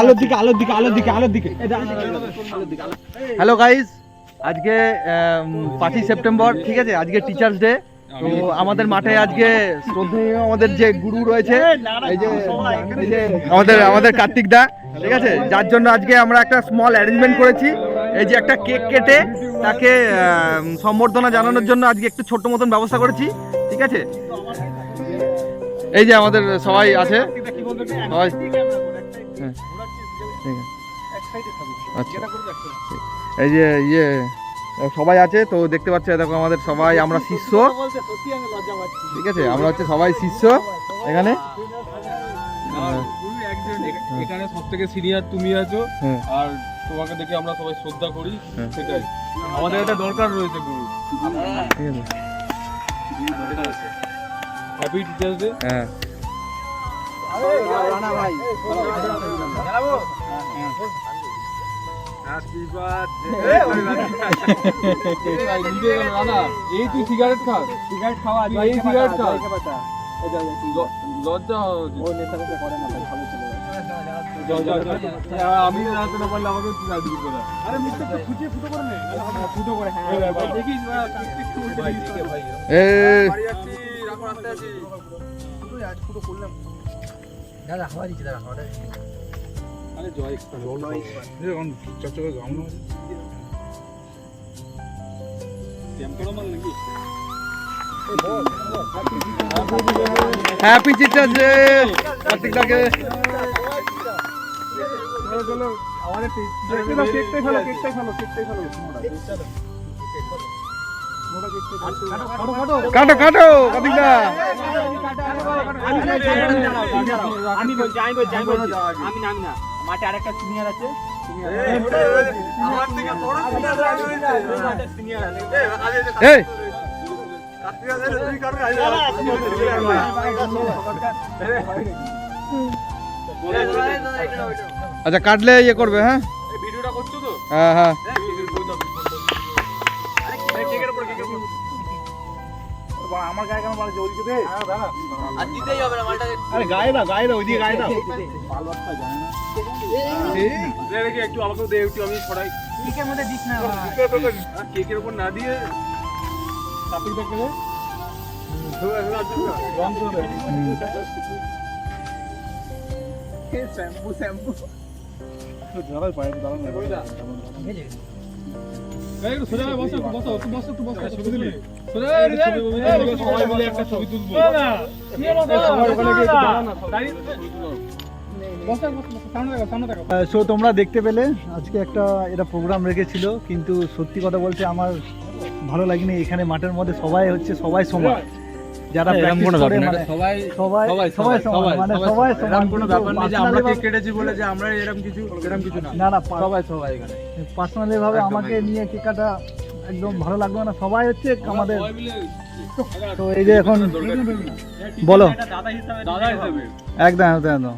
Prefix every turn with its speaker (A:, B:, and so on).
A: আলোর দিকে আলোর দিকে আলোর দিকে আলোর দিকে। হ্যালো গাইস আজকে পাঁচই সেপ্টেম্বর ঠিক আছে? আজকে টিচার্স ডে তো আমাদের মাঠে আজকে শ্রদ্ধেয় আমাদের যে গুরু রয়েছে আমাদের আমাদের কার্তিক দা, ঠিক আছে? যার জন্য আজকে আমরা একটা স্মল অ্যারেঞ্জমেন্ট করেছি। এই যে একটা কেক কেটে তাকে সম্বর্ধনা জানানোর জন্য আজকে একটু ছোট্ট মতন ব্যবস্থা করেছি, ঠিক আছে? এই যে আমাদের সবাই আছে। সবাই হ্যাঁ, ঠিক আছে। আচ্ছা। এই যে ইয়ে সবাই আছে তো দেখতে পাচ্ছ দেখো আমাদের সবাই আমরা শিষ্য। ঠিক আছে আমরা হচ্ছে সবাই শিষ্য এখানে। হ্যাঁ,
B: এখানে সব থেকে সিনিয়র তুমি আছো
A: হ্যাঁ।
B: আর তোমাকে দেখে আমরা সবাই শ্রদ্ধা করি
A: হ্যাঁ।
B: সেটাই। আমাদের একটা দরকার রয়েছে গুরু। হ্যাপি টিচার্স ডে
A: হ্যাঁ।
B: এই। তুই সিগারেট খাস সিগারেট খাওয়া এই সিগারেট খাস লজ্জা আমি জানতে না পারলে আমাকে তুই রাখবি না আরে মিস্টার ফুটিয়ে ফুটো করে নে ফুটো করে হ্যাঁ দেখিস ভাই ভাই দিকে
A: এ
B: বাড়ি যাচ্ছি রাখো রাস্তায় আছি আরে জয় টেম্পারো মাল নাকি?
A: হ্যাপি টিচার্স ডে কার্তিক দাকে
B: চলো চলো। আমাদের কেকটাই ফেলো কেকটাই ফেলো কেকটাই ফেলো।
A: কাটো কাটো কার্তিক দা।
C: আমি বলছি আমি বলছি আমি বলছি আমি না না। মাঠে আরেকটা সিনিয়র আছে।
B: আমার থেকে বড়
C: সিনিয়র আছে।
A: এই আচ্ছা কাটলে ইয়ে করবে হ্যাঁ?
B: ভিডিওটা করছ তো?
A: হ্যাঁ হ্যাঁ।
B: আমার গায়ে কেন মারা ওদিকে দে।
C: আর দিতেই হবে না মালটা
B: আরে গায়ে না গায়ে না ওইদিকে গায়ে না। দে দেখি একটু আমাকেও দে একটু আমি ছড়াই।
C: কেকের মধ্যে দিস না
B: আর কেকের উপর না দিয়ে কাপড় দেখে দে শ্যাম্পু শ্যাম্পু। দাঁড়াই পায়ে দাঁড়ান
D: সো তোমরা দেখতে পেলে আজকে একটা এটা প্রোগ্রাম রেখেছিল কিন্তু সত্যি কথা বলতে আমার ভালো লাগেনি এখানে মাঠের মধ্যে সবাই হচ্ছে সবাই সমান। যারা practice মানে
B: সবাই
D: সবাই সবাই মানে সবাই সমান।
B: কোনো ব্যাপার নেই যে আমরা
D: personally
B: কেটেছি বলে যে আমরা এরকম কিছু এরকম কিছু না।
D: না না
B: সবাই সবাই এখানে।
D: পার্সোনালি ভাবে আমাকে নিয়ে কেক কাটা একদম ভালো লাগবে না। সবাই হচ্ছে আমাদের তো এই যে এখন বলো।
C: দাদা হিসাবে।
B: দাদা হিসেবে।
D: একদম একদম একদম।